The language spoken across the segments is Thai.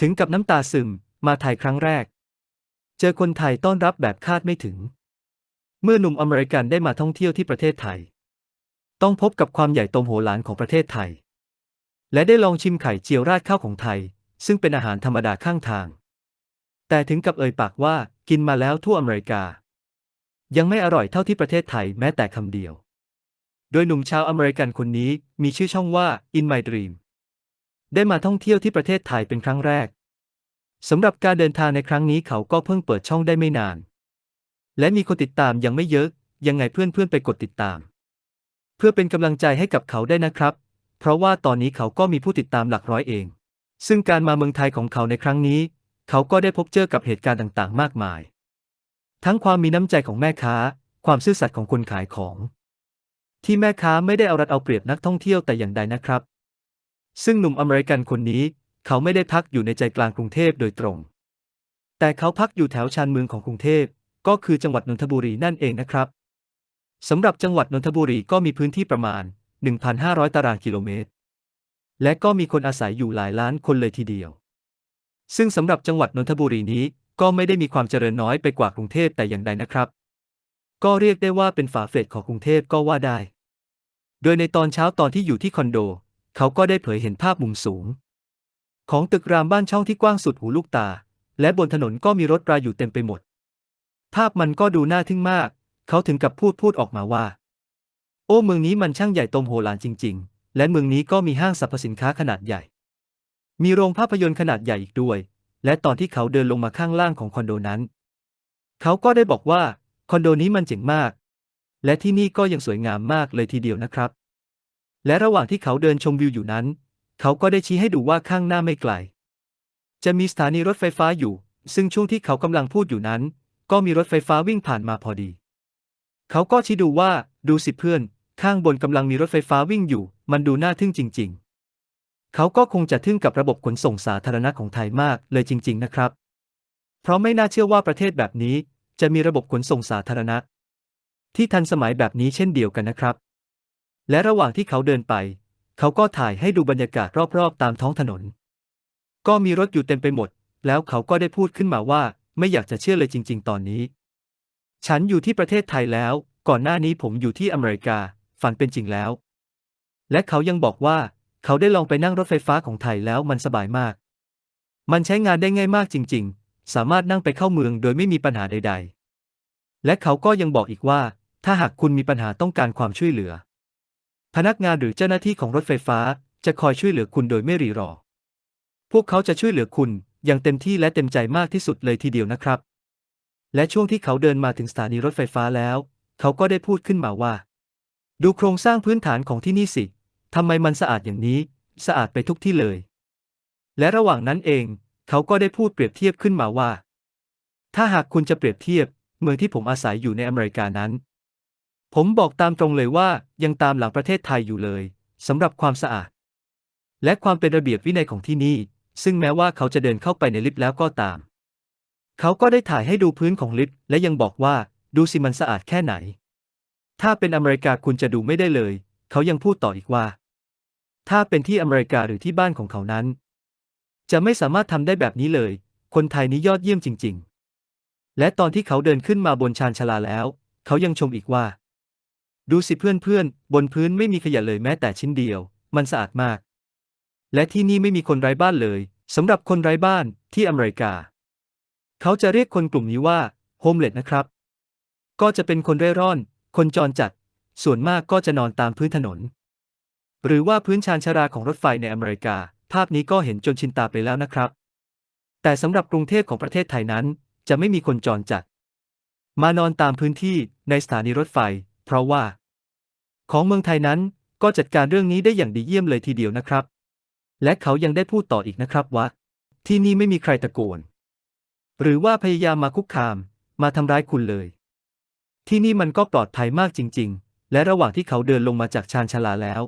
ถึงกับน้ำตาซึม มาไทยครั้งแรก เจอคนไทยต้อนรับแบบคาดไม่ถึง เมื่อหนุ่มอเมริกันได้มาท่องเที่ยวที่ประเทศไทย ต้องพบกับความใหญ่โตมโหฬารของประเทศไทย และได้ลองชิมไข่เจียวราดข้าวของไทย ซึ่งเป็นอาหารธรรมดาข้างทาง แต่ถึงกับเอ่ยปากว่ากินมาแล้วทั่วอเมริกา ยังไม่อร่อยเท่าที่ประเทศไทยแม้แต่คำเดียว โดยหนุ่มชาวอเมริกันคนนี้มีชื่อช่องว่า In My Dream ได้มาท่องเที่ยวที่ประเทศไทยเป็นครั้งแรกสำหรับการเดินทางในครั้งนี้เขาก็เพิ่งเปิดช่องได้ไม่นาน และมีคนติดตามยังไม่เยอะ ยังไงเพื่อนๆไปกดติดตาม เพื่อเป็นกำลังใจให้กับเขาได้นะครับ เพราะว่าตอนนี้เขาก็มีผู้ติดตามหลักร้อยเอง ซึ่งการมาเมืองไทยของเขาในครั้งนี้ เขาก็ได้พบเจอกับเหตุการณ์ต่างๆ มากมาย ทั้งความมีน้ำใจของแม่ค้า ความซื่อสัตย์ของคนขายของ ที่แม่ค้าไม่ได้เอารัดเอาเปรียบนักท่องเที่ยวแต่อย่างใดนะครับ ซึ่งหนุ่มอเมริกันคนนี้ เขาไม่ได้พักอยู่ในใจกลางกรุงเทพโดยตรง แต่เขาพักอยู่แถวชานเมืองของกรุงเทพ ก็คือจังหวัดนนทบุรีนั่นเองนะครับสำหรับจังหวัดนนทบุรีก็มีพื้นที่ประมาณ 1,500 ตารางกิโลเมตร และก็มีคนอาศัยอยู่หลายล้านคนเลยทีเดียว ซึ่งสำหรับจังหวัดนนทบุรีนี้ก็ไม่ได้มีความเจริญน้อยไปกว่ากรุงเทพแต่อย่างใดนะครับ ก็เรียกได้ว่าเป็นฝาเฟดของกรุงเทพก็ว่าได้ โดยในตอนเช้าตอนที่อยู่ที่คอนโด เขาก็ได้เผยเห็นภาพมุมสูง ของตึกรามบ้านช่องที่กว้างสุดหูลูกตา และบนถนนก็มีรถราอยู่เต็มไปหมด ภาพมันก็ดูน่าทึ่งมาก เขาถึงกับพูดพูดออกมาว่า โอ้เมืองนี้มันช่างใหญ่โตมโหฬารจริง ๆ และเมืองนี้ก็มีห้างสรรพสินค้าขนาดใหญ่ มีโรงภาพยนตร์ขนาดใหญ่อีกด้วย และตอนที่เขาเดินลงมาข้างล่างของคอนโดนั้น เขาก็ได้บอกว่าคอนโดนี้มันเจ๋งมาก และที่นี่ก็ยังสวยงามมากเลยทีเดียวนะครับ และระหว่างที่เขาเดินชมวิวอยู่นั้น เขาก็ได้ชี้ให้ดูว่าข้างหน้าไม่ไกล จะมีสถานีรถไฟฟ้าอยู่ ซึ่งช่วงที่เขากำลังพูดอยู่นั้น ก็มีรถไฟฟ้าวิ่งผ่านมาพอดี เขาก็ชี้ดูว่า ดูสิเพื่อน ข้างบนกำลังมีรถไฟฟ้าวิ่งอยู่ มันดูน่าทึ่งจริง ๆ เขาก็คงจะทึ่งกับระบบขนส่งสาธารณะของไทยมากเลยจริง ๆ นะครับ เพราะไม่น่าเชื่อว่าประเทศแบบนี้ จะมีระบบขนส่งสาธารณะ ที่ทันสมัยแบบนี้เช่นเดียวกันนะครับ และระหว่างที่เขาเดินไป เขาก็ถ่ายให้ดูบรรยากาศรอบๆ ตามท้องถนน ก็มีรถอยู่เต็มไปหมด แล้วเขาก็ได้พูดขึ้นมาว่า ไม่อยากจะเชื่อเลยจริง ๆ ตอนนี้ ฉันอยู่ที่ประเทศไทยแล้ว ก่อนหน้านี้ผมอยู่ที่อเมริกา ฝันเป็นจริงแล้ว และเขายังบอกว่า เขาได้ลองไปนั่งรถไฟฟ้าของไทยแล้วมันสบายมาก มันใช้งานได้ง่ายมากจริง ๆ สามารถนั่งไปเข้าเมืองโดยไม่มีปัญหาใด ๆ และเขาก็ยังบอกอีกว่า ถ้าหากคุณมีปัญหาต้องการความช่วยเหลือ พนักงานหรือเจ้าหน้าที่ของรถไฟฟ้าจะคอยช่วยเหลือคุณโดยไม่รีรอ พวกเขาจะช่วยเหลือคุณอย่างเต็มที่และเต็มใจมากที่สุดเลยทีเดียวนะครับ และช่วงที่เขาเดินมาถึงสถานีรถไฟฟ้าแล้ว เขาก็ได้พูดขึ้นมาว่า ดูโครงสร้างพื้นฐานของที่นี่สิทำไมมันสะอาดอย่างนี้ สะอาดไปทุกที่เลย และระหว่างนั้นเอง เขาก็ได้พูดเปรียบเทียบขึ้นมาว่า ถ้าหากคุณจะเปรียบเทียบเมืองที่ผมอาศัยอยู่ในอเมริกานั้น ผมบอกตามตรงเลยว่ายังตามหลังประเทศไทยอยู่เลยสำหรับความสะอาด และความเป็นระเบียบวินัยของที่นี่ ซึ่งแม้ว่าเขาจะเดินเข้าไปในลิฟต์แล้วก็ตาม เขาก็ได้ถ่ายให้ดูพื้นของลิฟต์และยังบอกว่าดูสิมันสะอาดแค่ไหน ถ้าเป็นอเมริกาคุณจะดูไม่ได้เลย เขายังพูดต่ออีกว่า ถ้าเป็นที่อเมริกาหรือที่บ้านของเขานั้น จะไม่สามารถทำได้แบบนี้เลย คนไทยนี้ยอดเยี่ยมจริง ๆ และตอนที่เขาเดินขึ้นมาบนชานชาลาแล้ว เขายังชมอีกว่า ดูสิเพื่อนๆ บนพื้นไม่มีขยะเลยแม้แต่ชิ้นเดียว มันสะอาดมาก และที่นี่ไม่มีคนไร้บ้านเลยสำหรับคนไร้บ้านที่อเมริกา เขาจะเรียกคนกลุ่มนี้ว่าโฮมเลดนะครับ ก็จะเป็นคนเร่ร่อน คนจรจัด ส่วนมากก็จะนอนตามพื้นถนน หรือว่าพื้นชานชาราของรถไฟในอเมริกา ภาพนี้ก็เห็นจนชินตาไปแล้วนะครับ แต่สำหรับกรุงเทพของประเทศไทยนั้น จะไม่มีคนจรจัด มานอนตามพื้นที่ในสถานีรถไฟ เพราะว่า ของเมืองไทยนั้นก็จัดการเรื่องนี้ได้อย่างดีเยี่ยมเลยทีเดียวนะครับ และเขายังได้พูดต่ออีกนะครับว่า ที่นี่ไม่มีใครตะโกน หรือว่าพยายามมาคุกคาม มาทำร้ายคุณเลย ที่นี่มันก็ปลอดภัยมากจริง ๆ และระหว่างที่เขาเดินลงมาจากชานชาลาแล้ว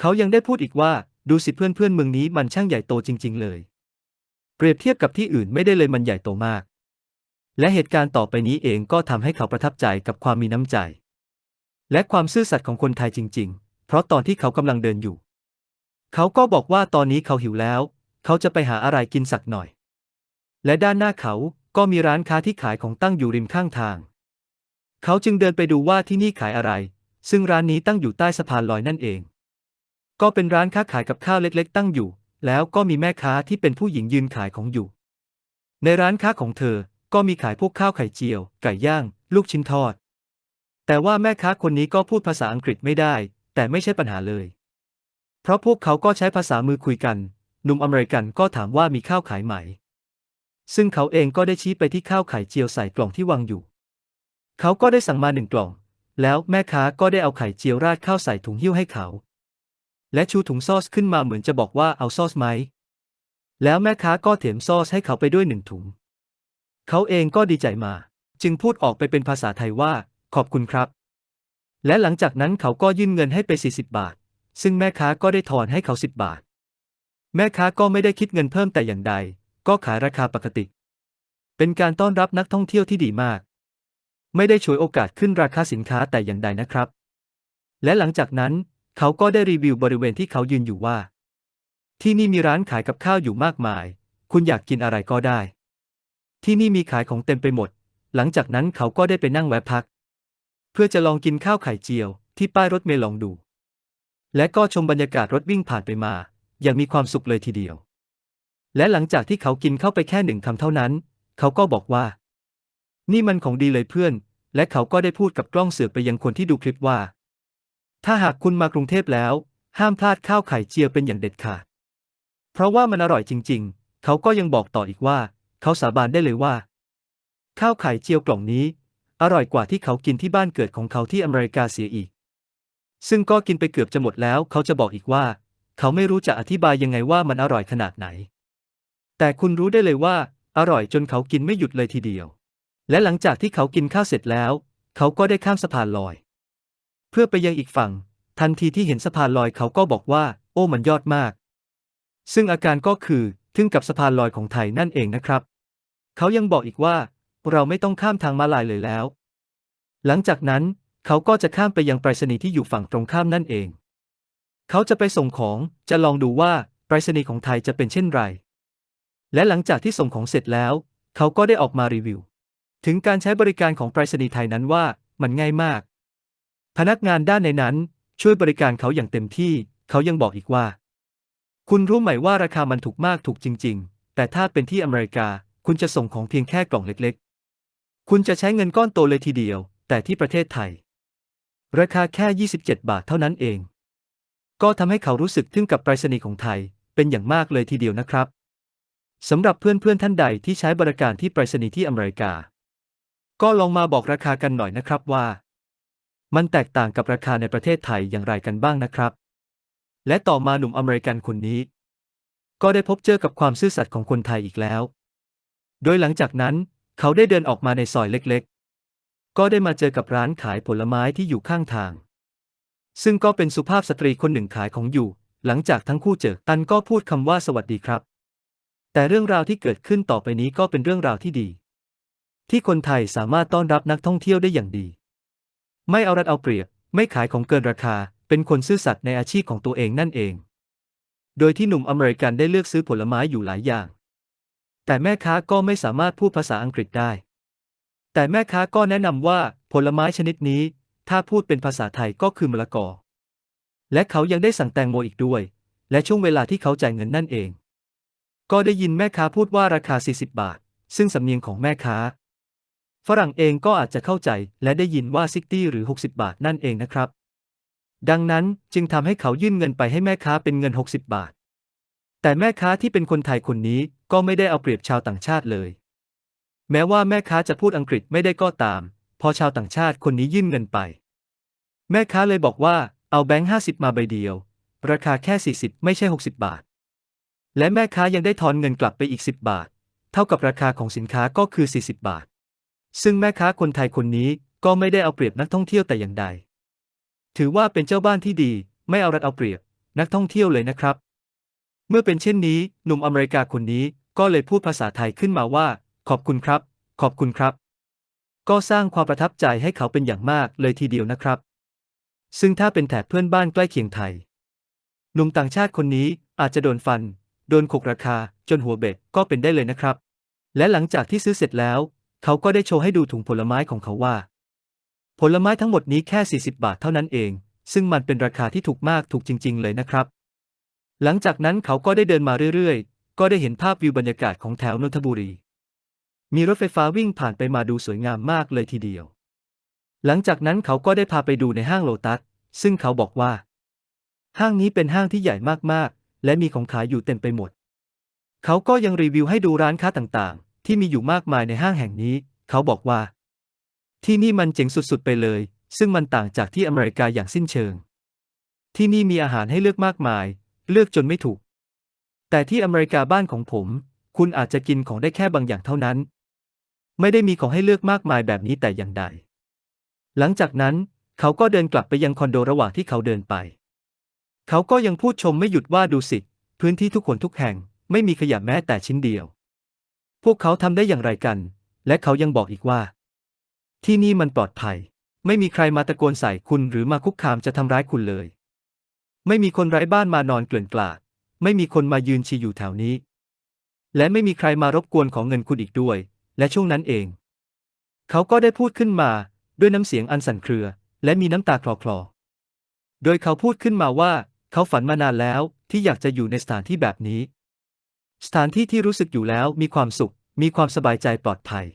เขายังได้พูดอีกว่าดูสิเพื่อนเพื่อนเมืองนี้มันช่างใหญ่โตจริง ๆ เลย เปรียบเทียบกับที่อื่นไม่ได้เลยมันใหญ่โตมาก และเหตุการณ์ต่อไปนี้เองก็ทำให้เขาประทับใจกับความมีน้ำใจ และความซื่อสัตย์ของคนไทยจริง ๆ เพราะตอนที่เขากำลังเดินอยู่ เขาก็บอกว่าตอนนี้เขาหิวแล้ว เขาจะไปหาอะไรกินสักหน่อย และด้านหน้าเขาก็มีร้านค้าที่ขายของตั้งอยู่ริมข้างทาง เขาจึงเดินไปดูว่าที่นี่ขายอะไร ซึ่งร้านนี้ตั้งอยู่ใต้สะพานลอยนั่นเอง ก็เป็นร้านค้าขายกับข้าวเล็กๆ ตั้งอยู่ แล้วก็มีแม่ค้าที่เป็นผู้หญิงยืนขายของอยู่ ในร้านค้าของเธอ ก็มีขายพวกข้าวไข่เจียว ไก่ย่าง ลูกชิ้นทอด แต่ว่าแม่ค้าคนนี้ก็พูดภาษาอังกฤษไม่ได้ แต่ไม่ใช่ปัญหาเลย เพราะพวกเขาก็ใช้ภาษามือคุยกัน หนุ่มอเมริกันก็ถามว่ามีข้าวขายไหม ซึ่งเขาเองก็ได้ชี้ไปที่ข้าวไข่เจียวใส่กล่องที่วางอยู่ เขาก็ได้สั่งมาหนึ่งกล่อง แล้วแม่ค้าก็ได้เอาไข่เจียวราดข้าวใส่ถุงหิ้วให้เขา และชูถุงซอสขึ้นมาเหมือนจะบอกว่าเอาซอสไหม แล้วแม่ค้าก็เถมซอสให้เขาไปด้วยหนึ่งถุง เขาเองก็ดีใจมา จึงพูดออกไปเป็นภาษาไทยว่า ขอบคุณครับ และหลังจากนั้นเขาก็ยื่นเงินให้ไป 40 บาท ซึ่งแม่ค้าก็ได้ทอนให้เขา 10 บาท แม่ค้าก็ไม่ได้คิดเงินเพิ่มแต่อย่างใด ก็ขายราคาปกติ เป็นการต้อนรับนักท่องเที่ยวที่ดีมาก ไม่ได้ฉวยโอกาสขึ้นราคาสินค้าแต่อย่างใดนะครับ และหลังจากนั้นเขาก็ได้รีวิวบริเวณที่เขายืนอยู่ว่า ที่นี่มีร้านขายกับข้าวอยู่มากมาย คุณอยากกินอะไรก็ได้ ที่นี่มีขายของเต็มไปหมด หลังจากนั้นเขาก็ได้ไปนั่งแวะพัก เพื่อจะลองกินข้าวไข่เจียว ที่ป้ายรถเมล์ลองดู และก็ชมบรรยากาศรถวิ่งผ่านไปมา อย่างมีความสุขเลยทีเดียว และหลังจากที่เขากินเข้าไปแค่หนึ่งคำเท่านั้น เขาก็บอกว่า นี่มันของดีเลยเพื่อน และเขาก็ได้พูดกับกล้องเสือกไปยังคนที่ดูคลิปว่า ถ้าหากคุณมากรุงเทพแล้ว ห้ามพลาดข้าวไข่เจียวเป็นอย่างเด็ดขาด เพราะว่ามันอร่อยจริง ๆ เขาก็ยังบอกต่ออีกว่า เขาสาบานได้เลยว่า ข้าวไข่เจียวกล่องนี้ อร่อยกว่าที่เขากินที่บ้านเกิดของเขาที่อเมริกาเสียอีก ซึ่งก็กินไปเกือบจะหมดแล้ว เขาจะบอกอีกว่า เขาไม่รู้จะอธิบายยังไงว่ามันอร่อยขนาดไหน แต่คุณรู้ได้เลยว่า อร่อยจนเขากินไม่หยุดเลยทีเดียว และหลังจากที่เขากินข้าวเสร็จแล้ว เขาก็ได้ข้ามสะพานลอย เพื่อไปยังอีกฝั่ง ทันทีที่เห็นสะพานลอยเขาก็บอกว่า โอ้มันยอดมาก ซึ่งอาการก็คือทึ่งกับสะพานลอยของไทยนั่นเองนะครับ เขายังบอกอีกว่า เราไม่ต้องข้ามทางม้าลายเลยแล้ว หลังจากนั้นเขาก็จะข้ามไปยังไปรษณีย์ที่อยู่ฝั่งตรงข้ามนั่นเอง เขาจะไปส่งของจะลองดูว่าไปรษณีย์ของไทยจะเป็นเช่นไร และหลังจากที่ส่งของเสร็จแล้ว เขาก็ได้ออกมารีวิว ถึงการใช้บริการของไปรษณีย์ไทยนั้นว่ามันง่ายมาก พนักงานด้านในนั้นช่วยบริการเขาอย่างเต็มที่ เขายังบอกอีกว่า คุณรู้ไหมว่าราคามันถูกมากถูกจริง ๆ แต่ถ้าเป็นที่อเมริกา คุณจะส่งของเพียงแค่กล่องเล็ก ๆ คุณจะใช้เงินก้อนโตเลยทีเดียว แต่ที่ประเทศไทย ราคาแค่ 27 บาทเท่านั้นเอง ก็ทำให้เขารู้สึกทึ่งกับไปรษณีย์ของไทยเป็นอย่างมากเลยทีเดียวนะครับสำหรับเพื่อนๆท่านใดที่ใช้บริการที่ไปรษณีย์ที่อเมริกา ก็ลองมาบอกราคากันหน่อยนะครับว่า มันแตกต่างกับราคาในประเทศไทยอย่างไรกันบ้างนะครับ และต่อมาหนุ่มอเมริกันคนนี้ ก็ได้พบเจอกับความซื่อสัตย์ของคนไทยอีกแล้ว โดยหลังจากนั้น เขาได้เดินออกมาในซอยเล็กๆ ก็ได้มาเจอกับร้านขายผลไม้ที่อยู่ข้างทาง ซึ่งก็เป็นสุภาพสตรีคนหนึ่งขายของอยู่ หลังจากทั้งคู่เจอตันก็พูดคำว่าสวัสดีครับ แต่เรื่องราวที่เกิดขึ้นต่อไปนี้ก็เป็นเรื่องราวที่ดี ที่คนไทยสามารถต้อนรับนักท่องเที่ยวได้อย่างดี ไม่เอารัดเอาเปรียบ ไม่ขายของเกินราคา เป็นคนซื่อสัตย์ในอาชีพของตัวเองนั่นเอง โดยที่หนุ่มอเมริกันได้เลือกซื้อผลไม้อยู่หลายอย่าง แต่แม่ค้าก็ไม่สามารถพูดภาษาอังกฤษได้ แต่แม่ค้าก็แนะนำว่าผลไม้ชนิดนี้ ถ้าพูดเป็นภาษาไทยก็คือมะละกอ และเขายังได้สั่งแตงโมอีกด้วย และช่วงเวลาที่เขาจ่ายเงินนั่นเอง ก็ได้ยินแม่ค้าพูดว่าราคา 40 บาท ซึ่งสำเนียงของแม่ค้า ฝรั่งเองก็อาจจะเข้าใจและได้ยินว่าซิกตี้หรือ 60 บาทนั่นเองนะครับ ดังนั้นจึงทำให้เขายื่นเงินไปให้แม่ค้าเป็นเงิน 60 บาทแต่แม่ค้าที่เป็นคนไทยคนนี้ ก็ไม่ได้เอาเปรียบชาวต่างชาติเลย แม้ว่าแม่ค้าจะพูดอังกฤษไม่ได้ก็ตาม พอชาวต่างชาติคนนี้ยื่นเงินไป แม่ค้าเลยบอกว่าเอาแบงค์ห้าสิบมาใบเดียว ราคาแค่40ไม่ใช่60บบาท และแม่ค้ายังได้ทอนเงินกลับไปอีก10บบาท เท่ากับราคาของสินค้าก็คือ40บาท ซึ่งแม่ค้าคนไทยคนนี้ก็ไม่ได้เอาเปรียบนักท่องเที่ยวแต่อย่างใด ถือว่าเป็นเจ้าบ้านที่ดี ไม่เอารัดเอาเปรียบนักท่องเที่ยวเลยนะครับ เมื่อเป็นเช่นนี้ หนุ่มอเมริกาคนนี้ ก็เลยพูดภาษาไทยขึ้นมาว่า ขอบคุณครับ ขอบคุณครับ ก็สร้างความประทับใจให้เขาเป็นอย่างมากเลยทีเดียวนะครับ ซึ่งถ้าเป็นแถบเพื่อนบ้านใกล้เคียงไทยหนุ่มต่างชาติคนนี้อาจจะโดนฟัน โดนขกราคา จนหัวเบ็ดก็เป็นได้เลยนะครับ และหลังจากที่ซื้อเสร็จแล้ว เขาก็ได้โชว์ให้ดูถุงผลไม้ของเขาว่า ผลไม้ทั้งหมดนี้แค่ 40 บาทเท่านั้นเอง ซึ่งมันเป็นราคาที่ถูกมากถูกจริง ๆ เลยนะครับ หลังจากนั้นเขาก็ได้เดินมาเรื่อยๆ ก็ได้เห็นภาพวิวบรรยากาศของแถวนนทบุรี มีรถไฟฟ้าวิ่งผ่านไปมาดูสวยงามมากเลยทีเดียว หลังจากนั้นเขาก็ได้พาไปดูในห้างโลตัส ซึ่งเขาบอกว่า ห้างนี้เป็นห้างที่ใหญ่มากๆ และมีของขายอยู่เต็มไปหมด เขาก็ยังรีวิวให้ดูร้านค้าต่างๆ ที่มีอยู่มากมายในห้างแห่งนี้ เขาบอกว่า ที่นี่มันเจ๋งสุดๆไปเลย ซึ่งมันต่างจากที่อเมริกาอย่างสิ้นเชิง ที่นี่มีอาหารให้เลือกมากมาย เลือกจนไม่ถูก แต่ที่อเมริกาบ้านของผม คุณอาจจะกินของได้แค่บางอย่างเท่านั้น ไม่ได้มีของให้เลือกมากมายแบบนี้แต่อย่างใด หลังจากนั้น เขาก็เดินกลับไปยังคอนโดระหว่างที่เขาเดินไป เขาก็ยังพูดชมไม่หยุดว่าดูสิ พื้นที่ทุกคนทุกแห่ง ไม่มีขยะแม้แต่ชิ้นเดียว พวกเขาทำได้อย่างไรกัน และเขายังบอกอีกว่า ที่นี่มันปลอดภัย ไม่มีใครมาตะโกนใส่คุณหรือมาคุกคามจะทำร้ายคุณเลย ไม่มีคนไร้บ้านมานอนเกลื่อนกลาด ไม่มีคนมายืนชีอยู่แถวนี้ และไม่มีใครมารบกวนของเงินคุณอีกด้วย และช่วงนั้นเอง เขาก็ได้พูดขึ้นมาด้วยน้ำเสียงอันสั่นเครือ และมีน้ำตาคลอคลอโดยเขาพูดขึ้นมาว่าเขาฝันมานานแล้วที่อยากจะอยู่ในสถานที่แบบนี้ สถานที่ที่รู้สึกอยู่แล้วมีความสุข มีความสบายใจปลอดภัย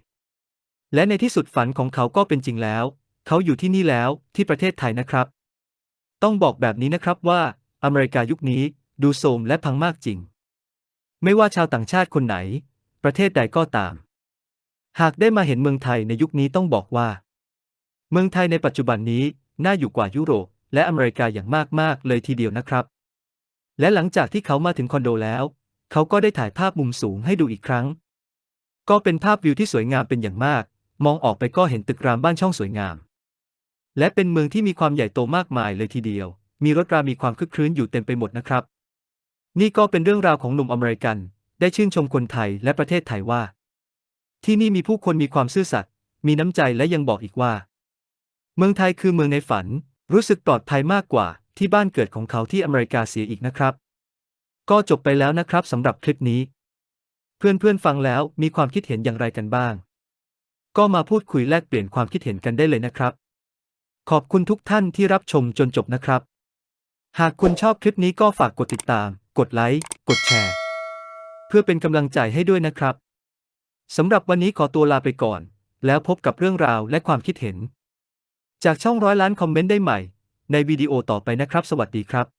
และในที่สุดฝันของเขาก็เป็นจริงแล้ว เขาอยู่ที่นี่แล้วที่ประเทศไทยนะครับ ต้องบอกแบบนี้นะครับว่า อเมริกายุคนี้ ดูโทรมและพังมากจริง ไม่ว่าชาวต่างชาติคนไหน ประเทศใดก็ตาม หากได้มาเห็นเมืองไทยในยุคนี้ต้องบอกว่า เมืองไทยในปัจจุบันนี้น่าอยู่กว่ายุโรป และอเมริกาอย่างมากๆเลยทีเดียวนะครับ และหลังจากที่เขามาถึงคอนโดแล้ว เขาก็ได้ถ่ายภาพมุมสูงให้ดูอีกครั้ง ก็เป็นภาพวิวที่สวยงามเป็นอย่างมาก มองออกไปก็เห็นตึกรามบ้านช่องสวยงาม และเป็นเมืองที่มีความใหญ่โตมากมายเลยทีเดียว มีรถรามีความคึกครื้นอยู่เต็มไปหมดนะครับ นี่ก็เป็นเรื่องราวของหนุ่มอเมริกัน ได้ชื่นชมคนไทยและประเทศไทยว่า ที่นี่มีผู้คนมีความซื่อสัตย์มีน้ำใจและยังบอกอีกว่า เมืองไทยคือเมืองในฝัน รู้สึกปลอดภัยมากกว่าที่บ้านเกิดของเขาที่อเมริกาเสียอีกนะครับ ก็จบไปแล้วนะครับสำหรับคลิปนี้ เพื่อนๆฟังแล้วมีความคิดเห็นอย่างไรกันบ้าง ก็มาพูดคุยแลกเปลี่ยนความคิดเห็นกันได้เลยนะครับ ขอบคุณทุกท่านที่รับชมจนจบนะครับ หากคุณชอบคลิปนี้ก็ฝากกดติดตาม กดไลค์ กดแชร์ เพื่อเป็นกำลังใจให้ด้วยนะครับสำหรับวันนี้ขอตัวลาไปก่อน แล้วพบกับเรื่องราวและความคิดเห็น จากช่องร้อยล้านคอมเมนต์ได้ใหม่ ในวิดีโอต่อไปนะครับ สวัสดีครับ